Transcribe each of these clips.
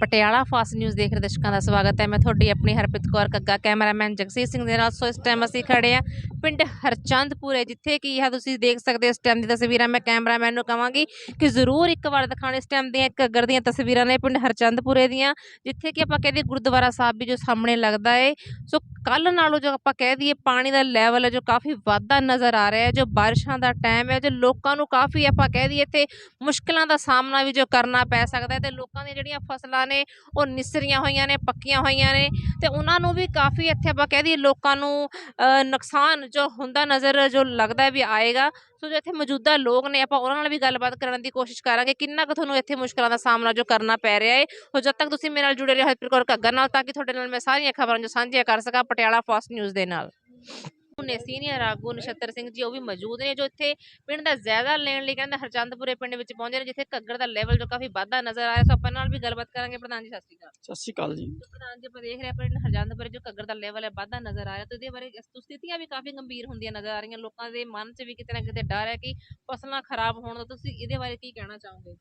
Patiala fast news ਦੇਖ ਰਹੇ ਦਰਸ਼ਕਾਂ ਦਾ ਸਵਾਗਤ ਹੈ। ਮੈਂ ਤੁਹਾਡੀ ਆਪਣੀ ਹਰਪ੍ਰੀਤ ਕੌਰ ਕੱਗਾ, ਕੈਮਰਾਮੈਨ ਜਗਸੀਰ ਸਿੰਘ ਦੇ ਨਾਲ। ਸੋ ਇਸ ਟਾਈਮ ਅਸੀਂ ਖੜੇ ਆ ਪਿੰਡ ਹਰਚੰਦਪੁਰੇ, ਜਿੱਥੇ ਕਿ ਇਹ ਤੁਸੀਂ ਦੇਖ ਸਕਦੇ ਹੋ ਇਸ ਟਾਈਮ ਦੀ ਤਸਵੀਰਾਂ। ਮੈਂ ਕੈਮਰਾਮੈਨ ਨੂੰ ਕਹਾਂਗੀ ਕਿ ਜ਼ਰੂਰ ਇੱਕ ਵਾਰ ਦਿਖਾਣ ਇਸ ਟਾਈਮ ਦੀਆਂ ਘੱਗਰ ਦੀਆਂ ਤਸਵੀਰਾਂ ਨੇ ਪਿੰਡ ਹਰਚੰਦਪੁਰੇ ਦੀਆਂ, ਜਿੱਥੇ ਕਿ ਆਪਾਂ ਕਹਦੇ ਗੁਰਦੁਆਰਾ ਸਾਹਿਬ ਵੀ ਜੋ ਸਾਹਮਣੇ ਲੱਗਦਾ ਹੈ ਸੋ ਕੱਲ ਨਾਲੋਂ ਜੋ ਆਪਾਂ ਕਹਿ ਦਈਏ ਪਾਣੀ ਦਾ ਲੈਵਲ ਹੈ ਜੋ ਕਾਫੀ ਵਾਧਾ ਨਜ਼ਰ ਆ ਰਿਹਾ ਹੈ। ਜੋ ਬਾਰਿਸ਼ਾਂ ਦਾ ਟਾਈਮ ਹੈ, ਜੋ ਲੋਕਾਂ ਨੂੰ ਕਾਫੀ ਆਪਾਂ ਕਹਿ ਦਈਏ ਇੱਥੇ ਮੁਸ਼ਕਲਾਂ ਦਾ ਸਾਹਮਣਾ ਵੀ ਜੋ ਕਰਨਾ ਪੈ ਸਕਦਾ ਹੈ ਤੇ ਲੋਕਾਂ ਦੀਆਂ ਜਿਹੜੀਆਂ ਫਸਲਾਂ ਨੇ, ਉਹ ਨਿਸਰੀਆਂ ਹੋਈਆਂ ਨੇ, ਪੱਕੀਆਂ ਹੋਈਆਂ ਨੇ ਤੇ ਉਹਨਾਂ ਨੂੰ ਵੀ ਕਾਫੀ ਇੱਥੇ ਆਪਾਂ ਕਹਿ ਦਈਏ ਲੋਕਾਂ ਨੂੰ ਨੁਕਸਾਨ ਜੋ ਹੁੰਦਾ ਨਜ਼ਰ ਜੋ ਲੱਗਦਾ ਵੀ ਆਏਗਾ। ਸੋ ਜੋ ਇੱਥੇ ਮੌਜੂਦਾ ਲੋਕ ਨੇ, ਆਪਾਂ ਉਹਨਾਂ ਨਾਲ ਵੀ ਗੱਲਬਾਤ ਕਰਨ ਦੀ ਕੋਸ਼ਿਸ਼ ਕਰਾਂਗੇ। ਕਿੰਨਾ ਕੁ ਤੁਹਾਨੂੰ ਇੱਥੇ ਮੁਸ਼ਕਲਾਂ ਦਾ ਸਾਹਮਣਾ ਜੋ ਕਰਨਾ ਪੈ ਰਿਹਾ ਹੈ ਉਹ ਜਦ ਤੱਕ ਤੁਸੀਂ ਮੇਰੇ ਨਾਲ ਜੁੜੇ ਰਹੋ ਹਰਪ੍ਰੀਤ ਕੌਰ ਘੱਗਰ ਨਾਲ, ਤਾਂ ਕਿ ਤੁਹਾਡੇ ਨਾਲ ਮੈਂ ਸਾਰੀਆਂ ਖਬਰਾਂ ਜੋ ਸਾਂਝੀਆਂ ਕਰ ਸਕਾਂ ਪਟਿਆਲਾ ਫਾਸਟ ਨਿਊਜ਼ ਦੇ ਨਾਲ। ਨੇ ਸੀਨੀਅਰ ਆਗੂ ਨਛੱਤਰ ਸਿੰਘ ਜੀ ਉਹ ਵੀ ਮੌਜੂਦ ਨੇ ਜੋ ਇੱਥੇ ਪਿੰਡ ਦਾ ਜਾਇਜ਼ਾ ਲੈਣ ਲਈ ਕਹਿੰਦੇ ਹਰਚੰਦਪੁਰੇ ਪਿੰਡ ਵਿੱਚ ਪਹੁੰਚੇ ਨੇ ਜਿੱਥੇ ਘੱਗਰ ਦਾ ਲੈਵਲ ਜੋ ਕਾਫੀ ਵਾਧਾ ਨਜ਼ਰ ਆ ਰਿਹਾ ਸੋ ਆਪਾਂ ਨਾਲ ਵੀ ਗੱਲਬਾਤ ਕਰਾਂਗੇ। ਪ੍ਰਧਾਨ ਜੀ ਸਤਿ ਸ਼੍ਰੀ ਅਕਾਲ। ਸਤਿ ਸ਼੍ਰੀ ਅਕਾਲ ਜੀ। ਪ੍ਰਧਾਨ ਜੀ ਆਪਾਂ ਦੇਖ ਰਹੇ ਪਿੰਡ ਹਰਚੰਦਪੁਰੇ ਜੋ ਘੱਗਰ ਦਾ ਲੈਵਲ ਹੈ ਵਾਧਾ ਨਜ਼ਰ ਆ ਰਿਹਾ। ਤੇ ਇਹਦੇ ਬਾਰੇ ਸਥਿਤੀਆਂ ਵੀ ਕਾਫੀ ਗੰਭੀਰ ਹੁੰਦੀਆਂ ਨਜ਼ਰ ਆ ਰਹੀਆਂ। ਲੋਕਾਂ ਦੇ ਮਨ 'ਚ ਵੀ ਕਿਤੇ ਨਾ ਕਿਤੇ ਡਰ ਹੈ ਕਿ ਫਸਲਾਂ ਖਰਾਬ ਹੋਣ ਦਾ। ਤੁਸੀਂ ਇਹਦੇ ਬਾਰੇ ਕੀ ਕਹਿਣਾ ਚਾਹੋਗੇ?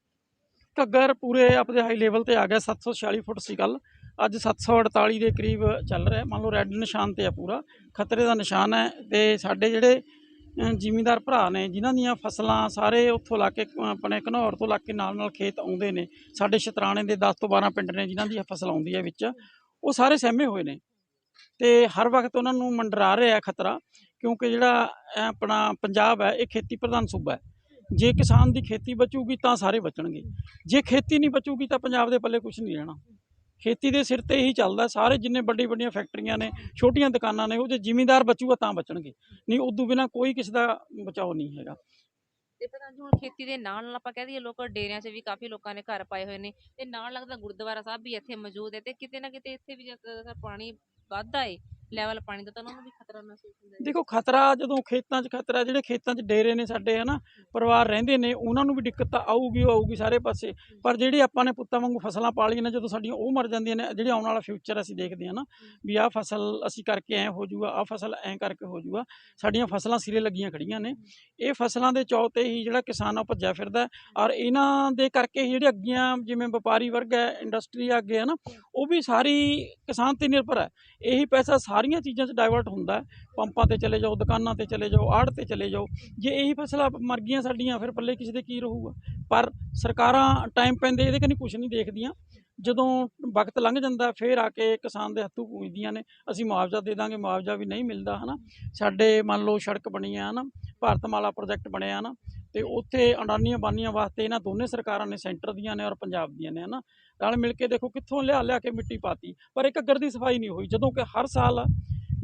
ਘੱਗਰ ਪੂਰੇ ਆਪਣੇ ਹਾਈ ਲੈਵਲ ਤੇ ਆ ਗਿਆ 746 ਫੁੱਟ ਸੀ ਕੱਲ ਅੱਜ 748 ਦੇ ਕਰੀਬ ਚੱਲ ਰਿਹਾ। ਮੰਨ ਲਓ ਰੈੱਡ ਨਿਸ਼ਾਨ ਤੇ ਆ ਪੂਰਾ। ਖਤਰੇ ਦਾ ਨਿਸ਼ਾਨ ਹੈ ਤੇ ਸਾਡੇ ਜਿਹੜੇ ਅ, ਜ਼ਿਮੀਂਦਾਰ ਭਰਾ ਨੇ ਜਿਨ੍ਹਾਂ ਦੀਆਂ ਫਸਲਾਂ ਸਾਰੇ ਉੱਥੋਂ ਲਾ ਕੇ ਆਪਣੇ ਘਨੌਰ ਤੋਂ ਲਾ ਕੇ ਨਾਲ ਨਾਲ ਖੇਤ ਆਉਂਦੇ ਨੇ ਸਾਡੇ ਸ਼ਤਰਾਣੇ ਦੇ 10 ਤੋਂ 12 ਪਿੰਡ ਨੇ ਜਿਨ੍ਹਾਂ ਦੀ ਫਸਲ ਆਉਂਦੀ ਹੈ ਵਿੱਚ ਉਹ ਸਾਰੇ ਸਹਿਮੇ ਹੋਏ ਨੇ। ਤੇ ਹਰ ਵਕਤ ਉਹਨਾਂ ਨੂੰ ਮੰਡਰਾ ਰਿਹਾ ਖਤਰਾ ਕਿਉਂਕਿ ਜਿਹੜਾ ਆਪਣਾ ਪੰਜਾਬ ਹੈ ਇਹ ਖੇਤੀ ਪ੍ਰਧਾਨ ਸੂਬਾ ਹੈ। ਜੇ ਕਿਸਾਨ ਦੀ ਖੇਤੀ ਬਚੂਗੀ ਤਾਂ ਸਾਰੇ ਬਚਣਗੇ। ਜੇ ਖੇਤੀ ਨਹੀਂ ਬਚੂਗੀ ਤਾਂ ਪੰਜਾਬ ਦੇ ਪੱਲੇ ਕੁਝ ਨਹੀਂ ਰਹਿਣਾ। ਖੇਤੀ ਦੇ ਸਿਰ ਤੇ ਹੀ ਚੱਲਦਾ, ਸਾਰੇ ਜਿੰਨੇ ਵੱਡੀ ਵੱਡੀਆਂ ਫੈਕਟਰੀਆਂ ਨੇ, ਛੋਟੀਆਂ ਦੁਕਾਨਾਂ ਨੇ, ਉਹ ਜੇ ਜ਼ਿਮੀਂਦਾਰ ਬਚੂਗਾ ਤਾਂ ਬਚਣਗੇ। ਨਹੀਂ, ਉਦੋਂ ਬਿਨਾ ਕੋਈ ਕਿਸੇ ਦਾ ਬਚਾਓ ਨਹੀਂ ਹੈਗਾ। ਤੇ ਪਤਾ ਜੀ ਹੁਣ ਖੇਤੀ ਦੇ ਨਾਲ ਨਾਲ ਆਪਾਂ ਕਹਿ ਦਈਏ ਲੋਕ ਡੇਰਿਆਂ 'ਚ ਵੀ ਕਾਫੀ ਲੋਕਾਂ ਨੇ ਘਰ ਪਾਏ ਹੋਏ ਨੇ ਤੇ ਨਾਲ ਲੱਗਦਾ ਗੁਰਦੁਆਰਾ ਸਾਹਿਬ ਵੀ ਇੱਥੇ ਮੌਜੂਦ ਹੈ ਤੇ ਕਿਤੇ ਨਾ ਕਿਤੇ ਇੱਥੇ ਵੀ ਜੇਕਰ ਪਾਣੀ ਵੱਧਦਾ ਏ ਲੈਵਲ ਪਾਣੀ ਦਾ ਤਾਂ ਉਹਨਾਂ ਨੂੰ ਵੀ ਖਤਰਾ ਮਹਿਸੂਸ ਹੁੰਦਾ ਦੇਖੋ ਖਤਰਾ ਜਦੋਂ ਖੇਤਾਂ 'ਚ ਖਤਰਾ ਜਿਹੜੇ ਖੇਤਾਂ 'ਚ ਡੇਰੇ ਨੇ ਸਾਡੇ ਹਨਾ ਪਰਿਵਾਰ ਰਹਿੰਦੇ ਨੇ ਉਹਨਾਂ ਨੂੰ ਵੀ ਦਿੱਕਤ ਤਾਂ ਆਊਗੀ ਉਹ ਆਊਗੀ ਸਾਰੇ ਪਾਸੇ। ਪਰ ਜਿਹੜੀ ਆਪਾਂ ਨੇ ਪੁੱਤਾਂ ਵਾਂਗੂ ਫਸਲਾਂ ਪਾਲੀਆਂ ਨੇ ਜਦੋਂ ਸਾਡੀਆਂ ਉਹ ਮਰ ਜਾਂਦੀਆਂ ਨੇ ਜਿਹੜੇ ਆਉਣ ਵਾਲਾ ਫਿਊਚਰ ਅਸੀਂ ਦੇਖਦੇ ਹਾਂ ਨਾ ਵੀ ਆਹ ਫਸਲ ਅਸੀਂ ਕਰਕੇ ਐ ਹੋ ਜਾਊਗਾ ਆਹ ਫਸਲ ਐ ਕਰਕੇ ਹੋ ਜਾਊਗਾ ਸਾਡੀਆਂ ਫਸਲਾਂ ਸਿਰੇ ਲੱਗੀਆਂ ਖੜੀਆਂ ਨੇ। ਇਹ ਫਸਲਾਂ ਦੇ ਚੌ ਤੇ ਹੀ ਜਿਹੜਾ ਕਿਸਾਨ ਆ ਭੱਜਿਆ ਫਿਰਦਾ ਔਰ ਇਹਨਾਂ ਦੇ ਕਰਕੇ ਹੀ ਜਿਹੜੇ ਅੱਗੀਆਂ ਜਿਵੇਂ ਵਪਾਰੀ ਵਰਗ ਹੈ ਇੰਡਸਟਰੀ ਅੱਗੇ ਹੈ। ਨਾ ਉਹ ਵੀ ਸਾਰੀ ਕਿਸਾਨ ਤੇ ਨਿਰਭਰ ਹੈ। ਇਹੀ ਪੈਸਾ ਸਾਰੀਆਂ ਚੀਜ਼ਾਂ 'ਚ ਡਾਇਵਰਟ ਹੁੰਦਾ ਪੰਪਾਂ ਤੇ ਚਲੇ ਜਾਓ, ਦੁਕਾਨਾਂ ਤੇ ਚਲੇ ਜਾਓ ਆੜ ਤੇ ਚਲੇ ਜਾਓ। ਜੇ ਇਹੀ ਫਸਲਾਂ ਮਰ ਗਈਆਂ ਸਾਡੀਆਂ, ਫਿਰ ਪੱਲੇ ਕਿਸੇ ਦੇ ਕੀ ਰਹੂਗਾ? ਪਰ ਸਰਕਾਰਾਂ ਟਾਈਮ ਪੈਂਦੇ, ਇਹਦੇ ਕਨੀ ਕੁਝ ਨਹੀਂ ਦੇਖਦੀਆਂ। ਜਦੋਂ ਵਕਤ ਲੰਘ ਜਾਂਦਾ, ਫਿਰ ਆ ਕੇ ਕਿਸਾਨ ਦੇ ਹੱਥੋਂ ਪੂਜਦੀਆਂ ਨੇ। ਅਸੀਂ ਮੁਆਵਜ਼ਾ ਦੇ ਦਾਂਗੇ, ਮੁਆਵਜ਼ਾ ਵੀ ਨਹੀਂ ਮਿਲਦਾ, ਹਨਾ। ਸਾਡੇ ਮੰਨ ਲਓ ਸੜਕ ਬਣੀ ਆ, ਹਨਾ। ਭਾਰਤਮਾਲਾ ਪ੍ਰੋਜੈਕਟ ਬਣਿਆ, ਹਨਾ। ਤੇ ਉੱਥੇ ਅਡਾਨੀਆਂ ਬਾਨੀਆਂ ਵਾਸਤੇ ਇਹਨਾਂ ਦੋਨੇ ਸਰਕਾਰਾਂ ਨੇ ਸੈਂਟਰ ਦੀਆਂ ਨੇ ਔਰ ਪੰਜਾਬ ਦੀਆਂ ਨੇ, ਹਨਾ? ਰਲ ਮਿਲ ਕੇ ਦੇਖੋ ਕਿੱਥੋਂ ਲਿਆ ਲਿਆ ਕੇ ਮਿੱਟੀ ਪਾਤੀ, ਪਰ ਇਹ ਘੱਗਰ ਦੀ ਸਫ਼ਾਈ ਨਹੀਂ ਹੋਈ, ਜਦੋਂ ਕਿ ਹਰ ਸਾਲ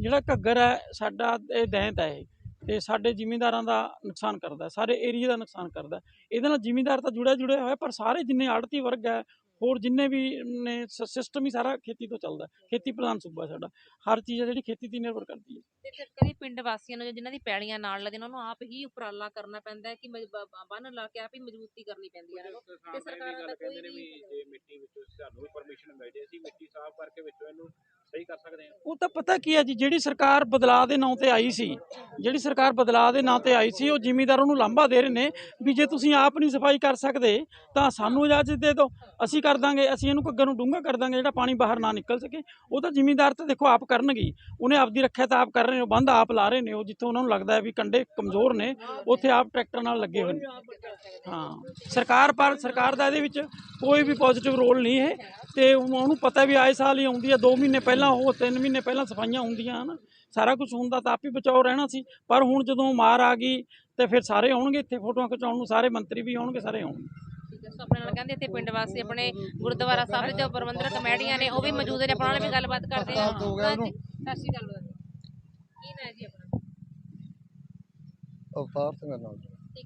ਜਿਹੜਾ ਘੱਗਰ ਹੈ ਸਾਡਾ ਇਹ ਦੈਂਤ ਹੈ ਇਹ, ਤੇ ਸਾਡੇ ਜ਼ਿਮੀਂਦਾਰਾਂ ਦਾ ਨੁਕਸਾਨ ਕਰਦਾ, ਸਾਰੇ ਏਰੀਆ ਦਾ ਨੁਕਸਾਨ ਕਰਦਾ। ਇਹਦੇ ਨਾਲ ਜ਼ਿਮੀਂਦਾਰ ਤਾਂ ਜੁੜਿਆ ਜੁੜਿਆ ਹੋਇਆ, ਪਰ ਸਾਰੇ ਜਿੰਨੇ ਆੜਤੀ ਵਰਗ ਹੈ ਹੋਰ ਜਿੰਨੇ ਵੀ ਨੇ ਸਿਸਟਮ ਹੀ ਸਾਰਾ ਖੇਤੀ ਤੋਂ ਚੱਲਦਾ ਹੈ। ਖੇਤੀ ਪ੍ਰਧਾਨ ਸੂਬਾ ਸਾਡਾ। ਹਰ ਚੀਜ਼ ਹੈ ਜਿਹੜੀ ਖੇਤੀ ਤੇ ਨਿਰਭਰ ਕਰਦੀ ਹੈ। ਤੇ ਫਿਰ ਕਦੀ ਪਿੰਡ ਵਾਸੀਆਂ ਨੂੰ ਜਿਨ੍ਹਾਂ ਦੀ ਪੈਲੀਆਂ ਨਾਲ ਲੱਗਦੀਆਂ ਉਹਨਾਂ ਨੂੰ ਆਪ ਹੀ ਉਪਰਾਲਾ ਕਰਨਾ ਪੈਂਦਾ ਹੈ ਕਿ ਬੰਨ ਲਾ ਕੇ ਆਪ ਹੀ ਮਜ਼ਬੂਤੀ ਕਰਨੀ ਪੈਂਦੀ ਹੈ। ਤੇ ਸਰਕਾਰਾਂ ਦਾ ਕੋਈ ਕਹਿੰਦੇ ਨੇ ਵੀ ਵੀ ਜੇ ਮਿੱਟੀ ਵਿੱਚੋਂ ਸਾਨੂੰ ਵੀ ਪਰਮਿਸ਼ਨ ਮਿਲ ਜੇ ਅਸੀਂ ਮਿੱਟੀ ਸਾਫ਼ ਕਰਕੇ ਵਿੱਚੋਂ ਇਹਨੂੰ ਸਹੀ ਕਰ ਸਕਦੇ ਹਾਂ। ਉਹ ਤਾਂ ਪਤਾ ਕੀ ਹੈ ਜੀ, ਜਿਹੜੀ ਸਰਕਾਰ ਬਦਲਾਅ ਦੇ ਨਾਂ ਤੇ ਆਈ ਸੀ, ਜਿਹੜੀ ਸਰਕਾਰ ਬਦਲਾਅ ਦੇ ਨਾਂ ਤੇ ਆਈ ਸੀ, ਉਹ ਜ਼ਿਮੀਂਦਾਰਾਂ ਨੂੰ ਲਾਂਭਾ ਦੇ ਰਹੇ ਨੇ ਵੀ ਜੇ ਤੁਸੀਂ ਆਪ ਨਹੀਂ ਸਫ਼ਾਈ ਕਰ ਸਕਦੇ, ਤਾਂ ਸਾਨੂੰ ਇਜਾਜ਼ਤ ਦੇ ਦਿਓ। ਅਸੀਂ ਕਰ ਦਾਂਗੇ, ਅਸੀਂ ਇਹਨੂੰ ਘੱਗਰ ਨੂੰ ਡੂੰਘਾ ਕਰ ਦਾਂਗੇ, ਜਿਹੜਾ ਪਾਣੀ ਬਾਹਰ ਨਾ ਨਿਕਲ ਸਕੇ। ਉਹ ਤਾਂ ਜ਼ਿਮੀਂਦਾਰ ਤਾਂ ਦੇਖੋ ਆਪ ਕਰਨਗੇ ਹੀ। ਉਹਨੇ ਆਪਦੀ ਰੱਖਿਆ ਤਾਂ ਆਪ ਕਰ ਰਹੇ ਨੇ, ਉਹ ਬੰਦ ਆਪ ਲਾ ਰਹੇ ਨੇ, ਉਹ ਜਿੱਥੇ ਉਹਨਾਂ ਨੂੰ ਲੱਗਦਾ ਹੈ ਵੀ ਕੰਡੇ ਕਮਜ਼ੋਰ ਨੇ, ਉੱਥੇ ਆਪ ਟਰੈਕਟਰ ਨਾਲ ਲੱਗੇ ਹੋਏ ਨੇ। ਹਾਂ, ਸਰਕਾਰ ਪਰ, ਸਰਕਾਰ ਦਾ ਇਹਦੇ ਵਿੱਚ ਕੋਈ ਵੀ ਪੋਜ਼ਿਟਿਵ ਰੋਲ ਨਹੀਂ ਹੈ ਤੇ ਉਹ- ਉਹਨੂੰ ਪਤਾ ਵੀ ਆਏ ਸਾਲ ਹੀ ਆਉਂਦੀ ਹੈ 2 ਮਹੀਨੇ ਪਹਿਲਾਂ ਉਹ 3 ਮਹੀਨੇ ਪਹਿਲਾਂ ਸਫਾਈਆਂ ਹੁੰਦੀਆਂ ਹਨ ਸਾਰਾ ਕੁਝ ਹੁੰਦਾ ਤਾਂ ਆਪ ਹੀ ਬਚਾਓ ਰਹਿਣਾ ਸੀ ਪਰ ਹੁਣ ਜਦੋਂ ਮਾਰ ਆ ਗਈ ਤੇ ਫਿਰ ਸਾਰੇ ਆਉਣਗੇ ਇੱਥੇ ਫੋਟੋਆਂ ਖਿਚਾਉਣ ਨੂੰ ਸਾਰੇ ਮੰਤਰੀ ਵੀ ਆਉਣਗੇ ਸਾਰੇ ਆਉਣਗੇ। ਠੀਕ ਹੈ ਸੋ ਆਪਣੇ ਨਾਲ ਕਹਿੰਦੇ ਇੱਥੇ ਪਿੰਡ ਵਾਸੀ ਆਪਣੇ ਗੁਰਦੁਆਰਾ ਸਾਹਿਬ ਦੇ ਜੋ ਪ੍ਰਬੰਧਕ ਕਮੇਟੀਆਂ ਨੇ ਉਹ ਵੀ ਮੌਜੂਦ ਨੇ ਆਪਾਂ ਨਾਲ ਵੀ ਗੱਲਬਾਤ ਕਰਦੇ ਹਾਂਜੀ ਸਤਿ ਸ਼੍ਰੀ ਅਕਾਲ। ਕੀ ਨਾਂ ਹੈ ਜੀ ਆਪਣਾ? ਅਵਤਾਰ ਸਿੰਘ ਨਾਲ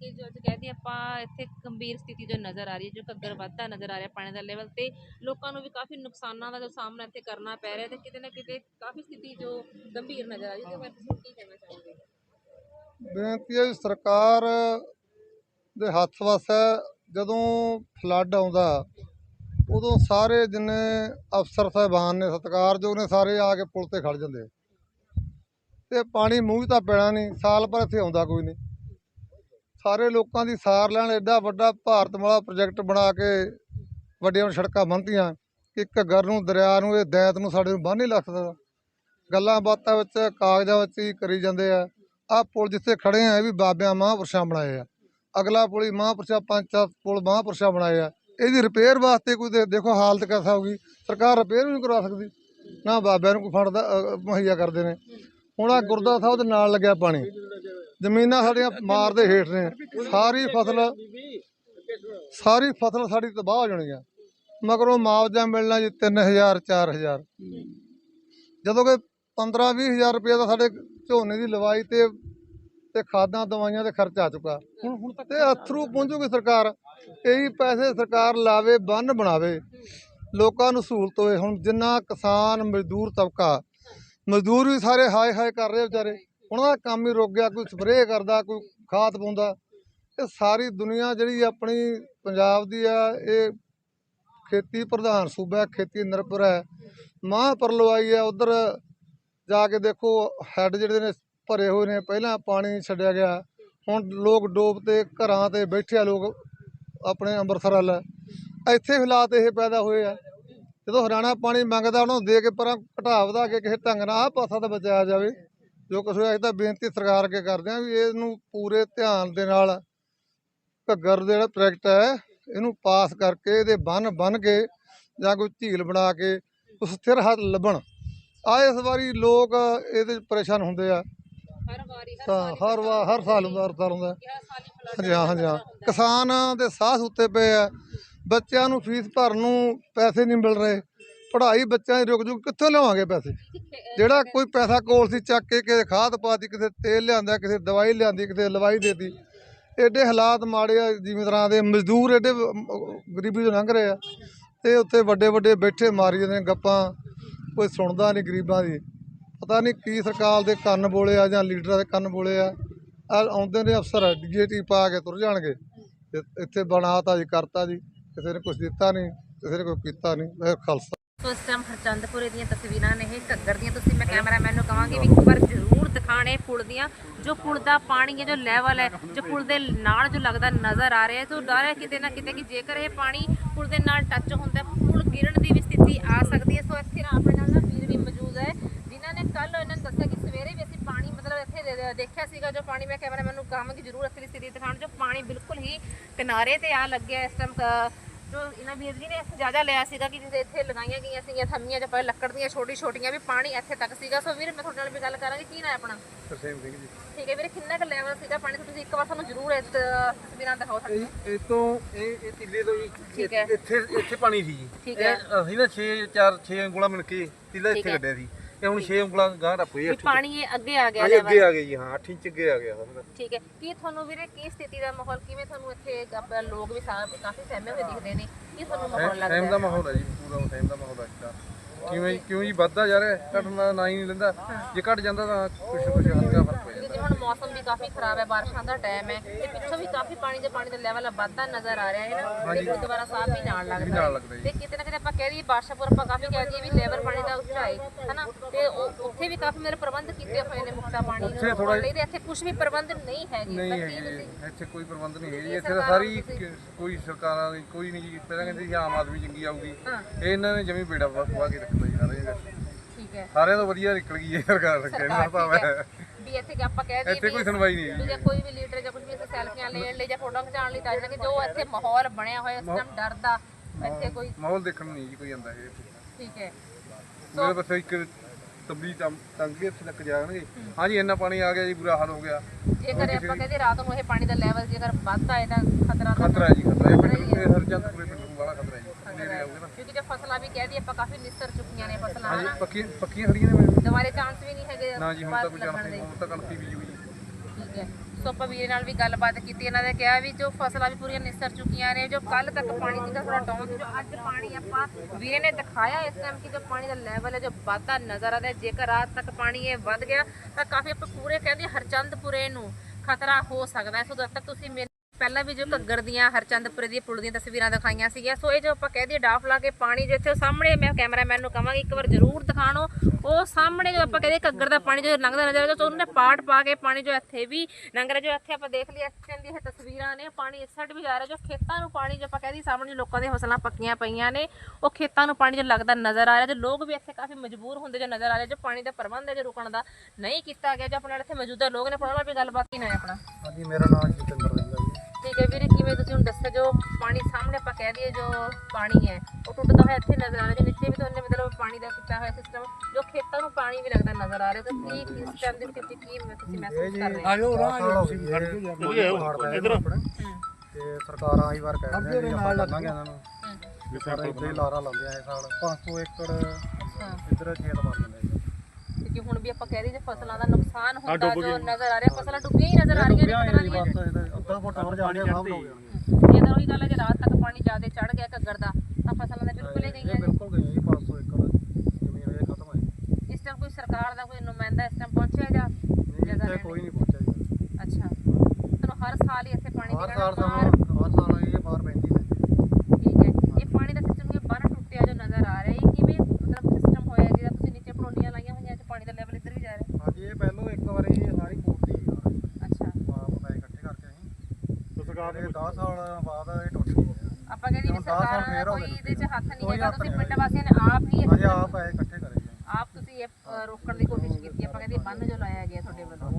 ਠੀਕ ਹੈ ਅੱਜ ਕਹਿੰਦੇ ਆਪਾਂ, ਇੱਥੇ ਗੰਭੀਰ ਸਥਿਤੀ ਜੋ ਨਜ਼ਰ ਆ ਰਹੀ ਹੈ, ਜੋ ਘੱਗਰ ਵੱਧਦਾ ਨਜ਼ਰ ਆ ਰਿਹਾ ਪਾਣੀ ਦਾ ਲੈਵਲ ਤੇ, ਲੋਕਾਂ ਨੂੰ ਵੀ ਕਾਫੀ ਨੁਕਸਾਨਾਂ ਦਾ ਜੋ ਸਾਹਮਣਾ ਇੱਥੇ ਕਰਨਾ ਪੈ ਰਿਹਾ ਤੇ ਕਿਤੇ ਨਾ ਕਿਤੇ ਕਾਫੀ ਸਥਿਤੀ ਜੋ ਗੰਭੀਰ ਨਜ਼ਰ ਆ ਰਹੀ ਹੈ, ਤੇ ਮੈਂ ਤੁਸੀਂ ਕੀ ਕਹਿਣਾ ਚਾਹੋਗੇ? ਬੇਨਤੀ ਹੈ ਸਰਕਾਰ ਦੇ ਹੱਥ ਵਸ ਹੈ, ਜਦੋਂ ਫਲੱਡ ਆਉਂਦਾ, ਉਦੋਂ ਸਾਰੇ ਜਿੰਨੇ ਅਫਸਰ ਸਾਹਿਬਾਨ ਨੇ, ਸਤਿਕਾਰਯੋਗ ਨੇ, ਸਾਰੇ ਆ ਕੇ ਪੁਲ ਤੇ ਖੜ ਜਾਂਦੇ ਤੇ ਪਾਣੀ ਮੂੰਹ ਤਾਂ ਪੈਣਾ ਨਹੀਂ, ਸਾਲ ਭਰ ਇੱਥੇ ਆਉਂਦਾ ਕੋਈ ਨਹੀਂ। ਸਾਰੇ ਲੋਕਾਂ ਦੀ ਸਾਰ ਲੈਣ ਐਡਾ ਵੱਡਾ ਭਾਰਤਮਾਲਾ ਪ੍ਰੋਜੈਕਟ ਬਣਾ ਕੇ ਵੱਡੀਆਂ ਸੜਕਾਂ ਬੰਨਤੀਆਂ ਕਿ ਘੱਗਰ ਨੂੰ, ਦਰਿਆ ਨੂੰ, ਇਹ ਦੈਤ ਨੂੰ ਸਾਡੇ ਨੂੰ ਬੰਨ੍ਹ ਨਹੀਂ ਲੱਗ ਸਕਦਾ। ਗੱਲਾਂ ਬਾਤਾਂ ਵਿੱਚ, ਕਾਗਜ਼ਾਂ ਵਿੱਚ ਹੀ ਕਰੀ ਜਾਂਦੇ ਆ। ਆਹ ਪੁਲ ਜਿੱਥੇ ਖੜੇ ਆ, ਇਹ ਵੀ ਬਾਬਿਆਂ ਮਹਾਂਪੁਰਸ਼ਾਂ ਬਣਾਏ ਆ। ਅਗਲਾ ਪੁਲ ਹੀ ਮਹਾਂਪੁਰਸ਼ਾਂ ਪੰਚਾਂ ਪੁਲ ਮਹਾਂਪੁਰਸ਼ਾਂ ਬਣਾਏ ਆ। ਇਹਦੀ ਰਿਪੇਅਰ ਵਾਸਤੇ ਕੋਈ ਦੇਖੋ ਹਾਲਤ ਕਿਸਾ ਹੋਊਗੀ। ਸਰਕਾਰ ਰਿਪੇਅਰ ਵੀ ਨਹੀਂ ਕਰਵਾ ਸਕਦੀ। ਨਾ ਬਾਬਿਆਂ ਨੂੰ ਕੋਈ ਫੰਡ ਦਾ ਮੁਹੱਈਆ ਕਰਦੇ ਨੇ। ਹੁਣ ਆ ਗੁਰਦਾ ਸਾਹਿਬ ਦੇ ਨਾਲ ਲੱਗਿਆ ਪਾਣੀ। ਜ਼ਮੀਨਾਂ ਸਾਡੀਆਂ ਮਾਰ ਦੇ ਹੇਠ ਨੇ। ਸਾਰੀ ਫਸਲ ਸਾਰੀ ਫਸਲ ਸਾਡੀ ਤਬਾਹ ਹੋ ਜਾਣੀ ਆ। ਮਗਰੋਂ ਮੁਆਵਜ਼ਾ ਮਿਲਣਾ ਜੀ 3000 4000 ਜਦੋਂ ਕਿ 15 20000 ਰੁਪਏ ਦਾ ਸਾਡੇ ਝੋਨੇ ਦੀ ਲਵਾਈ ਤੇ ਤੇ ਖਾਦਾਂ ਦਵਾਈਆਂ ਤੇ ਖਰਚ ਆ ਚੁੱਕਾ। ਤੇ ਅਥਰੂ ਪਹੁੰਚੂਗੀ ਸਰਕਾਰ। ਇਹੀ ਪੈਸੇ ਸਰਕਾਰ ਲਾਵੇ ਬੰਨ ਬਣਾਵੇ। ਲੋਕਾਂ ਨੂੰ ਸਹੂਲਤ ਹੋਏ ਹੁਣ ਜਿੰਨਾ ਕਿਸਾਨ ਮਜ਼ਦੂਰ ਤਬਕਾ ਮਜ਼ਦੂਰ ਵੀ ਸਾਰੇ ਹਾਏ ਹਾਏ ਕਰ ਰਹੇ ਵਿਚਾਰੇ। ਉਹਨਾਂ ਦਾ ਕੰਮ ਹੀ ਰੁਕ ਗਿਆ, ਕੋਈ ਸਪਰੇਅ ਕਰਦਾ, ਕੋਈ ਖਾਦ ਪਾਉਂਦਾ। ਇਹ ਸਾਰੀ ਦੁਨੀਆ ਜਿਹੜੀ ਆਪਣੀ ਪੰਜਾਬ ਦੀ ਆ, ਇਹ ਖੇਤੀ ਪ੍ਰਧਾਨ ਸੂਬਾ, ਖੇਤੀ ਨਿਰਭਰ ਹੈ। ਮਾਂ ਪਰਲਵਾਈ ਹੈ, ਉਧਰ ਜਾ ਕੇ ਦੇਖੋ ਹੈੱਡ ਜਿਹੜੇ ਨੇ ਭਰੇ ਹੋਏ ਨੇ, ਪਹਿਲਾਂ ਪਾਣੀ ਛੱਡਿਆ ਗਿਆ, ਹੁਣ ਲੋਕ ਡੋਬ ਤੇ, ਘਰਾਂ ਤੇ ਬੈਠੇ ਲੋਕ ਆਪਣੇ ਅੰਮ੍ਰਿਤਸਰ ਵੱਲ। ਇੱਥੇ ਹਾਲਾਤ ਇਹ ਪੈਦਾ ਹੋਏ ਆ। ਜਦੋਂ ਹਰਿਆਣਾ ਪਾਣੀ ਮੰਗਦਾ, ਉਹਨਾਂ ਨੂੰ ਦੇ ਕੇ ਪਰਾਂ ਘਟਾ ਵਧਾ ਕੇ ਕਿਸੇ ਢੰਗ ਨਾਲ ਆਹ ਪਾਸਾ ਤਾਂ ਬਚਾਇਆ ਜਾਵੇ। ਜੋ ਕੁਛ ਹੋਇਆ ਤਾਂ ਬੇਨਤੀ ਸਰਕਾਰ ਅੱਗੇ ਕਰਦੇ ਆ ਵੀ ਇਹਨੂੰ ਪੂਰੇ ਧਿਆਨ ਦੇ ਨਾਲ ਘੱਗਰ ਦੇ ਜਿਹੜਾ ਪ੍ਰੋਜੈਕਟ ਹੈ ਇਹਨੂੰ ਪਾਸ ਕਰਕੇ ਇਹਦੇ ਬੰਨ ਬੰਨ ਕੇ ਜਾਂ ਕੋਈ ਝੀਲ ਬਣਾ ਕੇ ਉਸ ਸਥਿਰ ਹੱਲ ਲੱਭਣ। ਆ ਇਸ ਵਾਰੀ ਲੋਕ ਇਹਦੇ ਪਰੇਸ਼ਾਨ ਹੁੰਦੇ ਆ। ਹਰ ਵਾਰੀ ਹਰ ਵਾਰ ਹਰ ਸਾਲ ਹੁੰਦਾ ਹਰ ਸਾਲ ਹੁੰਦਾ। ਹਾਂਜੀ ਹਾਂ ਹਾਂਜੀ ਹਾਂ। ਕਿਸਾਨ ਦੇ ਸਾਹ ਸੁੱਤੇ ਪਏ ਆ। ਬੱਚਿਆਂ ਨੂੰ ਫੀਸ ਭਰਨ ਨੂੰ ਪੈਸੇ ਨਹੀਂ ਮਿਲ ਰਹੇ। ਪੜ੍ਹਾਈ ਬੱਚਿਆਂ ਦੀ ਰੁਕ ਜੂ ਕਿੱਥੋਂ ਲਿਆਵਾਂਗੇ ਪੈਸੇ? ਜਿਹੜਾ ਕੋਈ ਪੈਸਾ ਕੋਲ ਸੀ ਚੱਕ ਕੇ ਕਿਸੇ ਖਾਦ ਪਾਤੀ, ਕਿਸੇ ਤੇਲ ਲਿਆਂਦਾ, ਕਿਸੇ ਦਵਾਈ ਲਿਆਂਦੀ, ਕਿਸੇ ਲਵਾਈ ਦੇਤੀ। ਐਡੇ ਹਾਲਾਤ ਮਾੜੇ ਆ ਜ਼ਿਮੀਂਦਾਰਾਂ ਦੇ ਮਜ਼ਦੂਰ ਐਡੇ ਗਰੀਬੀ ਤੋਂ ਲੰਘ ਰਹੇ ਆ। ਤੇ ਉੱਥੇ ਵੱਡੇ ਵੱਡੇ ਬੈਠੇ ਮਾਰੀ ਜਾਂਦੇ ਨੇ ਗੱਪਾਂ, ਕੋਈ ਸੁਣਦਾ ਨਹੀਂ ਗਰੀਬਾਂ ਦੀ। ਪਤਾ ਨਹੀਂ ਕੀ ਸਰਕਾਰ ਦੇ ਕੰਨ ਬੋਲੇ ਆ ਜਾਂ ਲੀਡਰਾਂ ਦੇ ਕੰਨ ਬੋਲੇ ਆ। ਆਉਂਦੇ ਨੇ ਅਫਸਰ ਡੀਜੀਟੀ ਪਾ ਕੇ ਤੁਰ ਜਾਣਗੇ। ਤੇ ਇੱਥੇ ਬਣਾਤਾ ਜੀ, ਕਰਤਾ ਜੀ, ਕਿਸੇ ਨੇ ਕੁਝ ਦਿੱਤਾ ਨਹੀਂ, ਕਿਸੇ ਨੇ ਕੋਈ ਕੀਤਾ ਨਹੀਂ। ਇਹ ਖਾਲਸਾ। ਸੋ ਇਸ ਟਾਈਮ ਹਰਚੰਦਪੁਰੇ ਦੀਆਂ ਤਸਵੀਰਾਂ ਨੇ ਇਹ ਘੱਗਰ ਦੀਆਂ। ਤੁਸੀਂ ਮੈਂ ਕੈਮਰਾਮੈਨ ਨੂੰ ਕਹਾਂਗੀ ਵੀ ਇੱਕ ਵਾਰ ਜ਼ਰੂਰ ਦਿਖਾਣੇ ਪੁਲ ਦੀਆਂ ਜੋ ਪੁਲ ਦਾ ਪਾਣੀ ਹੈ ਜੋ ਲੈਵਲ ਹੈ ਜੋ ਪੁਲ ਦੇ ਨਾਲ ਜੋ ਲੱਗਦਾ ਨਜ਼ਰ ਆ ਰਿਹਾ ਹੈ। ਸੋ ਡਰ ਹੈ ਕਿਤੇ ਨਾ ਕਿਤੇ ਕਿ ਜੇਕਰ ਇਹ ਪਾਣੀ ਪੁਲ ਦੇ ਨਾਲ ਟੱਚ ਹੁੰਦਾ ਹੈ, ਪੁਲ ਗਿਰਨ ਦੀ ਵੀ ਸਥਿਤੀ ਆ ਸਕਦੀ ਹੈ। ਸੋ ਇੱਥੇ ਨਾ ਆਪਣੇ ਨਾਲ ਨਾ ਵੀਰ ਵੀ ਮੌਜੂਦ ਹੈ ਜਿਨ੍ਹਾਂ ਨੇ ਕੱਲ ਇਹਨਾਂ ਨੇ ਦੱਸਿਆ ਕਿ ਸਵੇਰੇ ਵੀ ਅਸੀਂ ਪਾਣੀ ਮਤਲਬ ਇੱਥੇ ਦੇ- ਦੇਖਿਆ ਸੀਗਾ ਜੋ ਪਾਣੀ ਮੈਂ ਕੈਮਰਾਮੈਨ ਨੂੰ ਕਹਾਂਗੀ ਜ਼ਰੂਰ ਇੱਥੇ ਦੀ ਸਥਿਤੀ ਦਿਖਾਉਣ ਜੋ ਪਾਣੀ ਬਿਲਕੁਲ ਹੀ ਕਿਨਾਰੇ ਤੇ ਆ ਲੱਗਿਆ ਇਸ ਟਾਈਮ ਜੋ ਇਹਨਾਂ ਵੀਰ ਜੀ ਨੇ ਜਾਜਾ ਲਿਆ ਸੀਗਾ ਕਿ ਜਿੱਥੇ ਇੱਥੇ ਲਗਾਈਆਂ ਗਈਆਂ ਸੀਗੀਆਂ ਥੰਮੀਆਂ ਜਾਂ ਲੱਕੜ ਦੀਆਂ ਛੋਟੀ ਛੋਟੀਆਂ ਵੀ ਪਾਣੀ ਇੱਥੇ ਤੱਕ ਸੀਗਾ। ਸੋ ਵੀਰ ਮੈਂ ਤੁਹਾਡੇ ਨਾਲ ਵੀ ਗੱਲ ਕਰਾਂਗੀ। ਕੀ ਨਾ ਆਪਣਾ? ਤਰਸੇਮ ਸਿੰਘ ਜੀ। ਠੀਕ ਹੈ ਵੀਰੇ ਕਿੰਨਾ ਕੁ ਲੈਵਲ ਸੀਗਾ ਪਾਣੀ? ਦਾ ਤੁਸੀਂ ਇੱਕ ਵਾਰ ਸਾਨੂੰ ਜ਼ਰੂਰ ਇਸ ਤਸਵੀਰਾਂ ਦਿਖਾਓ ਸਾਡੇ। ਇਹ ਇਹ ਤੋਂ ਇਹ ਇਹ ਤਿੱਲੇ ਤੋਂ ਜੀ ਠੀਕ ਹੈ। ਇੱਥੇ ਇੱਥੇ ਪਾਣੀ ਸੀ ਜੀ। ਠੀਕ ਹੈ। ਇਹ ਅਸੀਂ ਨਾ 6 4 6 ਉਂਗਲਾਂ ਮਿਲ ਕੇ ਤਿੱਲਾ ਇੱਥੇ। ਕੱਢਿਆ ਸੀ। ਇਹ ਹੁਣ 6 ਉਂਗਲਾਂ ਗਾਂ ਰੱਪੇ ਵੀ ਅੱਠ ਪਾਣੀ ਇਹ ਅੱਗੇ ਆ ਗਿਆ ਹਾਂਜੀ ਅੱਗੇ ਆ ਜੀ ਹਾਂ 8 ਇੰਚ ਅੱਗੇ ਆ ਗਿਆ ਹੁਣ। ਠੀਕ ਹੈ। ਕੀ ਤੁਹਾਨੂੰ ਵੀਰੇ ਕੀ ਸਥਿਤੀ ਦਾ ਮਾਹੌਲ ਕਿਵੇਂ ਤੁਹਾਨੂੰ ਇੱਥੇ ਆਪਾਂ ਲੋਕ ਵੀ ਸਾ- ਕਾਫੀ ਸਹਿਮੇ ਹੋਏ ਦਿਖਦੇ ਨੇ। ਕੀ ਤੁਹਾਨੂੰ ਮਾਹੌਲ ਟਾਈਮ ਲੱਗਦਾ ਦਾ ਹੈ? ਮਾਹੌਲ ਹੈ ਜੀ ਪੂਰਾ ਟਾਈਮ ਦਾ ਮਾਹੌਲ ਹੈ ਦਾ ਕਿਵੇਂ ਕਿਉਂ ਜੀ ਵੱਧਦਾ ਜਾ ਰਿਹਾ? ਹੈ, ਘਟਣਾ ਨਾ ਹੀ ਨਹੀਂ ਲੈਂਦਾ। ਜੇ ਘਟ ਜਾਂਦਾ ਤਾਂ ਕੁਛ ਕੁਛ ਹਲਕਾ ਫ਼ਰਕ ਪੈ ਜਾਂਦਾ ਕਿਉਂਕਿ ਹੁਣ ਮੌਸਮ ਵੀ ਕਾਫੀ ਖਰਾਬ ਹੈ ਬਾਰਿਸ਼ਾਂ ਦਾ ਟਾਈਮ ਹੈ ਤੇ ਪਿੱਛੋਂ ਵੀ ਕਾਫੀ ਪਾਣੀ ਦੇ ਪਾਣੀ ਦਾ ਲੈਵਲ ਵੱਧਦਾ ਨਜ਼ਰ ਆ ਰਿਹਾ ਹੈ ਨਾ ਤੇ ਗੁਰਦੁਆਰਾ ਸਾਹਿਬ ਵੀ ਨਾਲ ਲੱਗਦਾ ਹੈ। ਤੇ ਕਿਤੇ ਨਾ ਕਿਤੇ ਆਪਾਂ ਕਹਿ ਦਈਏ ਬਾਦਸ਼ਾਹਪੁਰ ਆਪਾਂ ਕਾਫੀ ਕਹਿ ਦਈਏ ਵੀ ਲੈਵਲ ਪਾਣੀ ਦਾ ਉੱਚਾ ਹੈ ਹਨਾ? ਤੇ ਉੱਥੇ ਵੀ ਕਾਫੀ ਮੇਰੇ ਪ੍ਰਬੰਧ ਕੀਤੇ ਹੋਏ ਨੇ ਮੁਕਤਾ ਪਾਣੀ ਨੂੰ ਥੋੜ੍ਹਾ- ਲਈ ਤੇ ਇੱਥੇ ਕੁਝ ਵੀ ਪ੍ਰਬੰਧ ਨਹੀਂ ਨਹੀਂ ਹੈ ਜੀ ਤੁਸੀਂ ਇੱਥੇ ਕੋਈ ਪ੍ਰਬੰਧ ਨਹੀਂ ਹੈ ਜੀ। ਇੱਥੇ ਤਾਂ ਸਾਰੀ ਕੋਈ ਸਰਕਾਰਾਂ ਦੀ ਕੋਈ ਨਹੀਂ ਜੀ। ਪਹਿਲਾਂ ਕਹਿੰਦੇ ਸੀ ਆਮ ਆਦਮੀ ਚੰਗੀ ਆਊਗੀ। ਹਾਂ। ਇਹ ਇਹਨਾਂ ਨੇ ਜਮੀ ਬੇੜਾ ਪਵਾ ਕੇ ਰੱਖਦਾ ਜੀ ਸਾਰੇ ਜਗ੍ਹਾ। ਠੀਕ ਹੈ। ਸਾਰਿਆਂ ਤੋਂ ਵਧੀਆ ਨਿਕਲ ਗਈ ਹੈ ਸਰਕਾਰ ਦਾ ਕਹਿਣ ਦਾ ਭਾਵ ਹੈ। ਵੀ ਇੱਥੇ ਕਿ ਆਪਾਂ ਕਹਿ ਦਈਏ ਇੱਥੇ ਕੋਈ ਸੁਣਵਾਈ ਨਹੀਂ ਹੈ ਵੀ ਜੇ ਕੋਈ ਵੀ ਲੀਡਰ ਜਾਂ ਕੁਝ ਵੀ ਇੱਥੇ ਸੈਲਫੀਆਂ ਲੈਣ ਲਈ ਜਾਂ ਫੋਟੋ ਖਿਚਾਉਣ ਲਈ ਤਾਂ ਕਿ ਜੋ ਇੱਥੇ ਮਾਹੌਲ ਬਣਿਆ ਹੋਇਆ ਇਸ ਟਾਈਮ ਡਰ ਦਾ ਇੱਥੇ ਕੋਈ ਮਾਹੌਲ ਦੇਖਣ ਨੂੰ ਨਹੀਂ ਜੀ ਕੋਈ ਆਂਦਾ ਹੈ ਠੀਕ ਹੈ। ਮੇਰੇ ਪਾਸੇ ਇੱਕ ਤਬਲੀ ਟੰਗ ਕੇ ਇੱਥੇ ਤੱਕ ਜਾਣਗੇ। ਹਾਂਜੀ ਇੰਨਾ ਪਾਣੀ ਆ ਗਿਆ ਜੀ ਬੁਰਾ ਹਾਲ ਹੋ ਗਿਆ। ਜੇਕਰ ਆਪਾਂ ਕਹਿੰਦੇ ਰਾਤ ਨੂੰ ਇਹ ਪਾਣੀ ਦਾ ਲੈਵਲ ਜੇਕਰ ਵੱਧਦਾ ਹੈ ਤਾਂ ਖਤਰਾ ਤਾਂ ਖਤਰਾ ਹੈ ਜੀ ਖਤਰਾ ਹੈ। ਪਿੰਡ ਦੇ ਹਰਜੰਦ ਪੂਰੇ ਪਿੰਡ ਨੂੰ ਵਾਲਾ ਖਤਰਾ ਹੈ ਨਾ ਕਿਉਂਕਿ ਜੇ ਫਸਲਾਂ ਵੀ ਕਹਿ ਦਈਏ ਆਪਾਂ ਕਾਫੀ ਨਿਸਰ ਚੁੱਕੀਆਂ ਨੇ ਫਸਲਾਂ ਹਾਂਜੀ ਹਨਾ? ਪੱਕੀਆਂ ਪੱਕੀਆਂ ਖੜੀਆਂ ਨੇ ਮੇਰੇ ਦੁਬਾਰੇ ਚਾਂਸ ਵੀ ਨਹੀਂ ਹੈਗੇ ਨਾ ਜੀ ਹੁਣ ਤਾਂ ਕੋਈ ਲੱਗਣ ਜਾਣਦਾ ਦੇ। ਨਹੀਂ ਹੁਣ ਤਾਂ ਕਣਕੀ ਬੀਜੀ ਹੋਈ ਹੈ। ਠੀਕ ਹੈ। ਸੋ ਆਪਾਂ ਵੀਰੇ ਨਾਲ ਵੀ ਗੱਲਬਾਤ ਕੀਤੀ ਇਹਨਾਂ ਨੇ ਕਿਹਾ ਵੀ ਜੋ ਫਸਲਾਂ ਵੀ ਪੂਰੀਆਂ ਨਿਸਰ ਚੁੱਕੀਆਂ ਨੇ ਜੋ ਕੱਲ ਤੱਕ ਪਾਣੀ ਸੀਗਾ ਥੋੜਾ ਡਾਊਨ ਸੀ ਜੋ ਅੱਜ ਪਾਣੀ ਆਪਾਂ ਵੀਰੇ ਨੇ ਦਿਖਾਇਆ ਇਸ ਟਾਈਮ ਕਿ ਜੋ ਪਾਣੀ ਦਾ ਲੈਵਲ ਹੈ ਜੋ ਵੱਧਦਾ ਨਜ਼ਰ ਆ ਰਿਹਾ। ਜੇਕਰ ਰਾਤ ਤੱਕ ਪਾਣੀ ਇਹ ਵੱਧ ਗਿਆ ਤਾਂ ਕਾਫੀ ਆਪਾਂ ਪੂਰੇ ਕਹਿੰਦੇ ਹਰਚੰਦਪੁਰੇ ਨੂੰ ਖਤਰਾ ਹੋ ਸਕਦਾ ਹੈ। ਸੋ ਜਦ ਤੱਕ ਤੁਸੀਂ ਮੇਰੇ ਪਹਿਲਾਂ ਵੀ ਜੋ ਘੱਗਰ ਦੀਆਂ, ਹਰਚੰਦਪੁਰੇ ਦੀਆਂ, ਪੁਲ ਦੀਆਂ ਤਸਵੀਰਾਂ ਦਿਖਾਈਆਂ ਸੀਗੀਆਂ। ਸੋ ਇਹ ਜੋ ਆਪਾਂ ਕਹਿ ਦਈਏ ਡਾਫ ਲਾ ਕੇ ਪਾਣੀ ਜੋ ਸਾਹਮਣੇ, ਮੈਂ ਕੈਮਰਾਮੈਨ ਨੂੰ ਕਹਾਂਗੀ, ਇੱਕ ਵਾਰ ਜ਼ਰੂਰ ਦਿਖਾਣੋ ਉਹ ਸਾਹਮਣੇ ਜੋ ਆਪਾਂ ਕਹਿੰਦੇ ਘੱਗਰ ਦਾ ਪਾਣੀ ਜੋ ਲੰਘਦਾ ਨਜ਼ਰ ਆਉਂਦਾ ਤਾਂ ਉਹਨਾਂ ਪਾਟ ਪਾ ਕੇ ਪਾਣੀ ਜੋ ਇੱਥੇ ਵੀ ਲੰਘ ਰਿਹਾ, ਜੋ ਇੱਥੇ ਆਪਾਂ ਦੇਖ ਲਿਆ ਇੱਥੇ ਦੀਆਂ ਇਹ ਤਸਵੀਰਾਂ ਨੇ। ਪਾਣੀ ਇਸ ਸਾਈਡ ਵੀ ਜਾ ਰਿਹਾ, ਜੋ ਖੇਤਾਂ ਨੂੰ ਪਾਣੀ ਜੋ ਆਪਾਂ ਕਹਿੰਦੇ ਸਾਹਮਣੇ ਲੋਕਾਂ ਦੀਆਂ ਫਸਲਾਂ ਪੱਕੀਆਂ ਪਈਆਂ ਨੇ, ਉਹ ਖੇਤਾਂ ਨੂੰ ਪਾਣੀ ਜੋ ਲੱਗਦਾ ਨਜ਼ਰ ਆ ਰਿਹਾ, ਜੋ ਲੋਕ ਵੀ ਇੱਥੇ ਕਾਫੀ ਮਜਬੂਰ ਹੁੰਦੇ ਜੋ ਨਜ਼ਰ ਆ ਰਹੇ, ਜੋ ਪਾਣੀ ਦਾ ਪ੍ਰਬੰਧ ਹੈ, ਜੋ ਰੁਕਣ ਦਾ ਨਹੀਂ ਕੀਤਾ ਗਿਆ, ਜੋ ਆਪਣੇ ਇੱਥੇ ਮੌਜੂਦਾ ਲੋਕ ਨੇ ਉਹਨਾਂ ਵੀ ਗੱਲਬਾਤ ਹੀ ਨਾ ਆਪਣਾ। ਹਾਂਜੀ, ਮੇਰਾ ਨਾਮ ਜਤਿੰਦਰ ਠੀਕ ਹੈ ਵੀਰੇ ਕਿਵੇਂ ਤੁਸੀਂ ਹੁਣ ਦੱਸੋ ਜੋ ਪਾਣੀ ਸਾਹਮਣੇ ਆਪਾਂ ਕਹਿ ਦਈਏ ਜੋ ਪਾਣੀ ਹੈ ਉਹ ਟੁੱਟਦਾ ਹੋਇਆ ਇੱਥੇ ਨਜ਼ਰ ਆ ਰਿਹਾ ਜੋ ਨੀਚੇ ਵੀ ਤੁਹਾਨੂੰ ਮਤਲਬ ਪਾਣੀ ਦਾ ਕੀਤਾ ਹੋਇਆ ਸਿਸਟਮ ਜੋ ਖੇਤਾਂ ਨੂੰ ਪਾਣੀ ਵੀ ਲੱਗਦਾ ਨਜ਼ਰ ਆ ਰਿਹਾ ਤਾਂ ਕੀ ਇਸ ਟਾਈਮ ਦੀ ਸਥਿਤੀ ਕੀ ਤੁਸੀਂ ਮਹਿਸੂਸ ਕਰ ਰਹੇ ਹੋ? ਆਜੋ ਆਜੋ। ਇਧਰ ਆਪਣੇ ਤੇ ਸਰਕਾਰਾਂ ਆਈ ਵਾਰ ਕਹਿੰਦੇ ਨੇ ਆਪਾਂ ਕਰਨਾਂਗੇ ਇਹਨਾਂ ਨੂੰ। ਵੀ ਸਾਰੇ ਇੱਥੇ ਲਾਰਾ ਲਾਉਂਦੇ ਆ ਇਹ ਸਾਲ। 500 ਏਕੜ ਇੱਧਰ ਖੇਤ ਬਣ ਜਾਂਦੇ ਕਿਉਂਕਿ ਹੁਣ ਵੀ ਆਪਾਂ ਕਹਿ ਰਹੀ ਜੇ ਫਸਲਾਂ ਦਾ ਨੁਕਸਾਨ ਹੁੰਦਾ ਜੋ ਨਜ਼ਰ ਆ ਰਿਹਾ ਫਸਲਾਂ ਡੁੱਬੀਆਂ ਹੀ ਨਜ਼ਰ ਆ ਰਹੀਆਂ ਨੇ ਡੁੱਬਿਆ ਕਿਤੇ ਨਾ ਹੀ ਕਿਤੇ। ਬਸ ਇਹਦਾ ਅੱਧਾ ਫੁੱਟ ਹੋਰ ਜਾਣਗੇ ਸਭ ਹੋ ਜਾਣਗੇ ਜੇ ਤਾਂ ਉਹੀ ਗੱਲ ਹੈ ਜੇ ਰਾਤ ਤੱਕ ਪਾਣੀ ਜ਼ਿਆਦਾ ਚੜ ਗਿਆ ਘੱਗਰ ਦਾ ਤਾਂ ਫਸਲਾਂ ਦਾ ਬਿਲਕੁਲ ਹੀ ਇਹ ਗਈਆਂ ਨੇ। ਬਿਲਕੁਲ ਗਏ ਜੀ 500 ਏਕੜ ਜ਼ਮੀਨ ਇਹ ਖਤਮ ਹੈ ਇਸ ਟਾਈਮ ਕੋਈ ਸਰਕਾਰ ਦਾ ਕੋਈ ਨੁਮਾਇੰਦਾ ਇਸ ਟਾਈਮ ਪਹੁੰਚਿਆ ਜਾਂ ਨਹੀਂ ਕੋਈ ਨਹੀਂ ਪਹੁੰਚਿਆ ਜੀ। ਅੱਛਾ। ਤੁਹਾਨੂੰ ਹਰ ਸਾਲ ਹੀ ਇੱਥੇ ਪਾਣੀ ਹਰ ਦੀ ਸਾਲ ਬਾਹਰ ਸਾਨੂੰ ਹਰ ਸਾਲ ਇਹ ਬਾਹਰ ਪੈਂਦੀ ਨੇ ਠੀਕ ਹੈ। ਇਹ ਪਾਣੀ ਦਾ ਸਿਸਟਮ ਕਿ ਬੰਨ ਟੁੱਟਿਆ ਜੋ ਨਜ਼ਰ ਆ ਰਿਹਾ ਹੈ ਕਿਵੇਂ ਮਤਲਬ ਸਿਸਟਮ ਹੋਇਆ ਜਿਹਦਾ ਤੁਸੀਂ ਨੀਚੇ ਪੜੋਲੀਆਂ ਲਾਈਆਂ ਹੋਈਆਂ ਤੇ ਪਾਣੀ ਦਾ ਲੈਵਲ ਇੱਧਰ ਵੀ ਜਾ ਰਿਹਾ ਹਾਂਜੀ ਇਹ ਪਹਿਲੋਂ ਇੱਕ ਵਾਰੀ ਇਹ ਸਾਰੀ ਪੂਰਤੀ ਅੱਛਾ। ਆਪ ਪੈਸੇ ਇਕੱਠੇ ਕਰਕੇ ਅਸੀਂ। ਸਰਕਾਰ ਦੇ 10 ਸਾਲ ਬਾਅਦ ਇਹ ਟੁੱਟ ਗਈ ਹੈ ਆਪਾਂ ਕਹਿੰਦੇ ਹੁਣ ਕਿ ਦਸ ਸਾਲ ਸਰਕਾਰ ਫੇਰ ਦਾ ਹੋ ਕੋਈ ਗਏ ਇਹਦੇ 'ਚ ਹੱਥ ਨਹੀਂ ਕੋਈ ਹੈਗਾ ਹੱਥ ਤੁਸੀਂ ਨਹੀਂ ਪਿੰਡ ਵਾਸੀਆਂ ਨੇ ਆਪ ਹੀ ਅਜੇ ਇਹ ਆਪ ਪੈਸੇ ਇਕੱਠੇ ਕਰੇ ਆਪ ਤੁਸੀਂ ਇਹ ਅ, ਰੋਕਣ ਦੀ ਕੋਸ਼ਿਸ਼ ਕੀਤੀ ਆਪਾਂ ਕਹਿੰਦੇ ਬੰਨ ਜੋ ਲਾਇਆ ਗਿਆ ਤੁਹਾਡੇ ਵੱਲੋਂ।